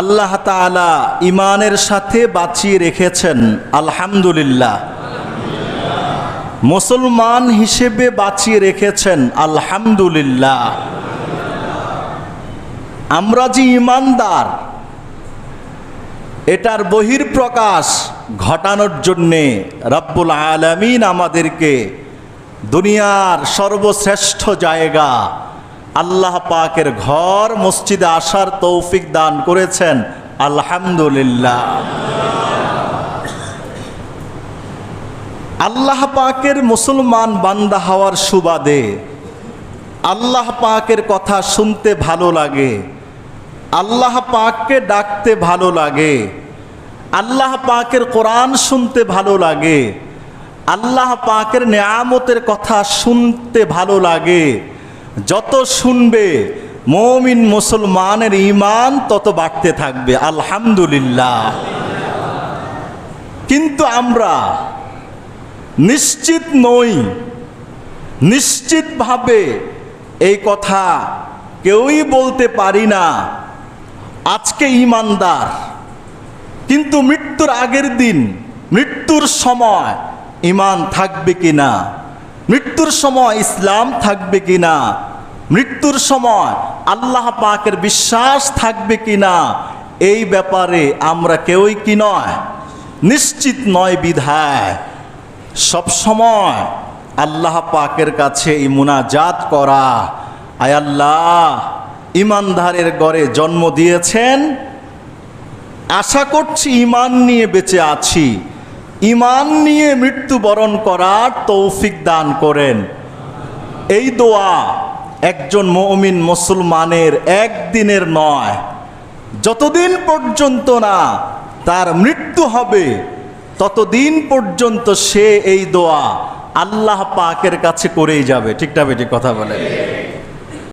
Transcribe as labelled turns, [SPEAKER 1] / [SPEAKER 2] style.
[SPEAKER 1] আল্লাহ তাআলা ইমানের সাথে বাঁচিয়ে রেখেছেন, আলহামদুলিল্লাহ। মুসলমান হিসেবে বাঁচিয়ে রেখেছেন, আলহামদুলিল্লাহ। আমরা যে ইমানদার এটার বহির্প্রকাশ ঘটানোর জন্যে রব্বুল আলমিন আমাদেরকে দুনিয়ার সর্বশ্রেষ্ঠ জায়গা আল্লাহ পাকের ঘর মসজিদে আসার তৌফিক দান করেছেন। আলহামদুলিল্লাহ। আল্লাহ পাকের মুসলমান বান্দা হওয়ার সুবাদে আল্লাহ পাকের কথা শুনতে ভালো লাগে, আল্লাহ পাককে ডাকতে ভালো লাগে, আল্লাহ পাকের কোরআন শুনতে ভালো লাগে, আল্লাহ পাকের নেয়ামতের কথা শুনতে ভালো লাগে। যত শুনবে মমিন মুসলমানের ইমান তত বাড়তে থাকবে, আলহামদুলিল্লাহ। কিন্তু আমরা নিশ্চিত নই, নিশ্চিতভাবে এই কথা কেউই বলতে পারি না, আজকে ইমানদার কিন্তু মৃত্যুর আগের দিন, মৃত্যুর সময় ইমান থাকবে কিনা? মৃত্যুর সময় ইসলাম থাকবে কিনা? মৃত্যুর সময় আল্লাহ পাকের বিশ্বাস থাকবে কি না এই ব্যাপারে আমরা কেউই কি নয়, নিশ্চিত নয় বিধায়। সব সময় আল্লাহ পাকের কাছে এই মুনাজাত করা। আয় আল্লাহ, ইমানদারের গড়ে জন্ম দিয়েছেন। আশা করছি, ইমান নিয়ে বেঁচে আছি। ইমান নিয়ে মৃত্যুবরণ করার তৌফিক দান করেন। এই দোয়া একজন মমিন মুসলমানের একদিনের নয়। যতদিন পর্যন্ত না তার মৃত্যু হবে, ততদিন পর্যন্ত সে এই দোয়া আল্লাহ পাকের কাছে করেই যাবে। ঠিকঠাক বেটি, কথা বলে